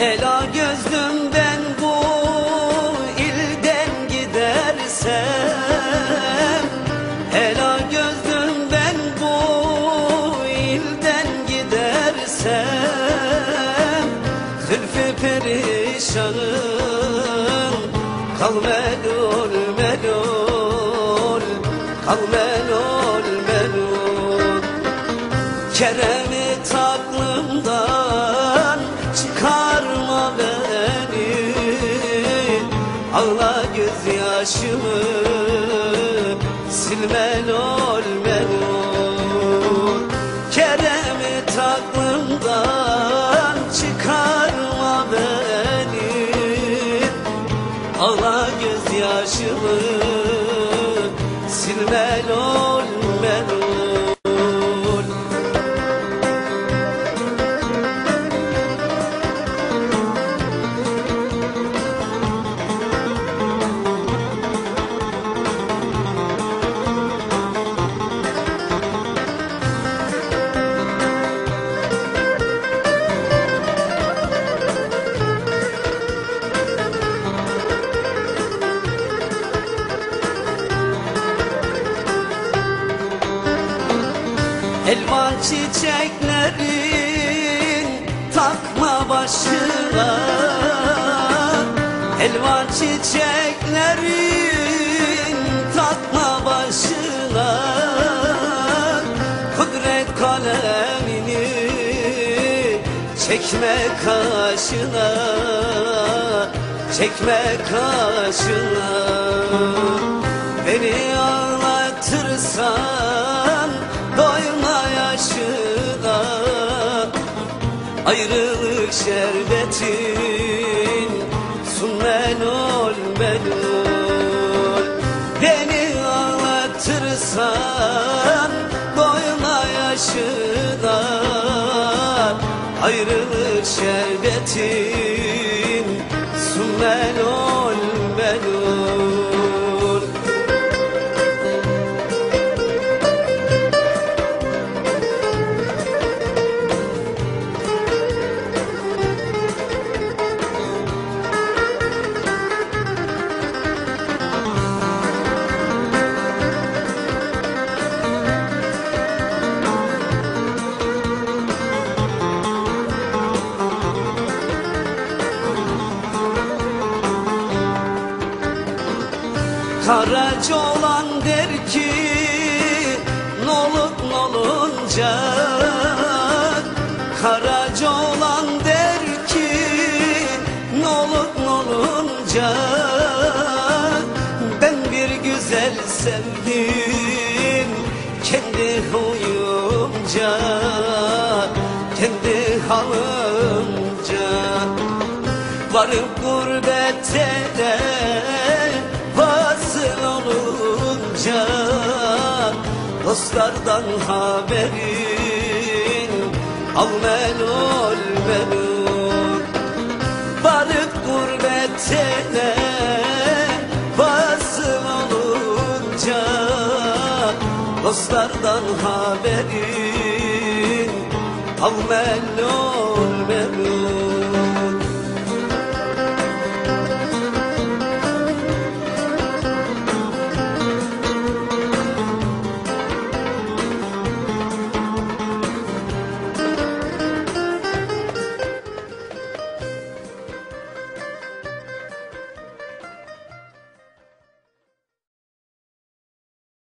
Ela gözlüm ben bu ilden gidersem Ela gözlüm ben bu ilden gidersem Zülfü perişanım Kal melul melul Kal melul melul. Kerem'i Ağla gözyaşımı silme lol melul Kerem'i taklımdan çıkarma beni. Ağla gözyaşımı silme lol Elma çiçeklerin takma başına. Elma çiçeklerin takma başına. Kudret kalemini çekme kaşına. Çekme kaşına. Beni ağlatırsan Ayrılık şerbetin sun melul melul Beni ağlatırsan doyma yaşına. Ayrılık şerbetin sun melul Karaca olan der ki Nolup nolunca. Karaca olan der ki Nolup nolunca. Ben bir güzel sevdim Kendi huyumca Kendi halımca. Varıp gurbete de Dostlardan haberin al melul melul Varıp gurbetine vasıl olunca Dostlardan haberin al melul melul